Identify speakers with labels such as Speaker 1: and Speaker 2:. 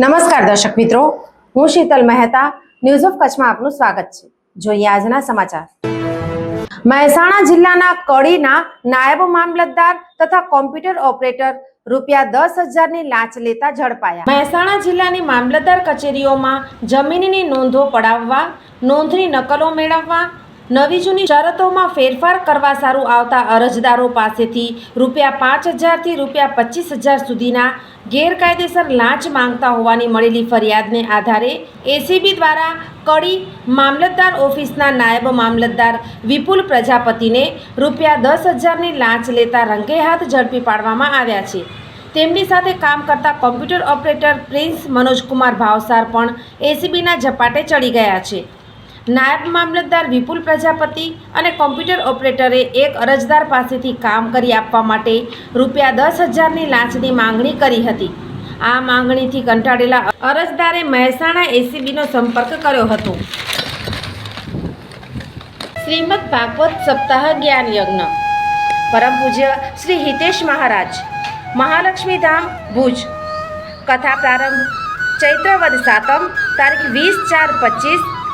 Speaker 1: નમસ્કાર દર્શક મિત્રો, હું શીતલ મહેતા ન્યૂઝ ઓફ કચ્છમાં આપનું સ્વાગત છે. જોઈએ આજના સમાચાર. મહેસાણા જિલ્લાના કડીના નાયબ મામલતદાર તથા કોમ્પ્યુટર ઓપરેટર રૂપિયા દસ હજારની લાંચ લેતા ઝડપાયા. મહેસાણા જિલ્લાની મામલતદાર કચેરીઓમાં જમીનની નોંધો પડાવવા, નોંધની નકલો મેળવવા નવી જૂની શરતોમાં ફેરફાર કરવા સારું આવતા અરજદારો પાસેથી રૂપિયા પાંચ હજારથી રૂપિયા પચીસ હજાર સુધીના ગેરકાયદેસર લાંચ માંગતા હોવાની મળેલી ફરિયાદને આધારે એસીબી દ્વારા કડી મામલતદાર ઓફિસના નાયબ મામલતદાર વિપુલ પ્રજાપતિને રૂપિયા દસ હજારની લાંચ લેતા રંગે હાથ ઝડપી પાડવામાં આવ્યા છે. તેમની સાથે કામ કરતા computer operator Prince Manojkumar Bhavsar પણ એસીબીના ઝપાટે ચડી ગયા છે. નાયબ મામલતદાર વિપુલ પ્રજાપતિ અને કોમ્પ્યુટર ઓપરેટરે એક અરજદાર પાસેથી કામ કરી આપવા માટે રૂપિયા દસ હજારની લાંચની માંગણી કરી હતી. આ માંગણીથી કંટાળેલા અરજદારે મહેસાણા એસીબીનો સંપર્ક કર્યો હતો. શ્રીમદ ભાગવત સપ્તાહ જ્ઞાન યજ્ઞ. પરમ પૂજ્ય શ્રી હિતેશ મહારાજ. મહાલક્ષ્મી ધામ, ભુજ. કથા પ્રારંભ ચૈત્રવદ સાતમ, તારીખ વીસ ચાર પચીસ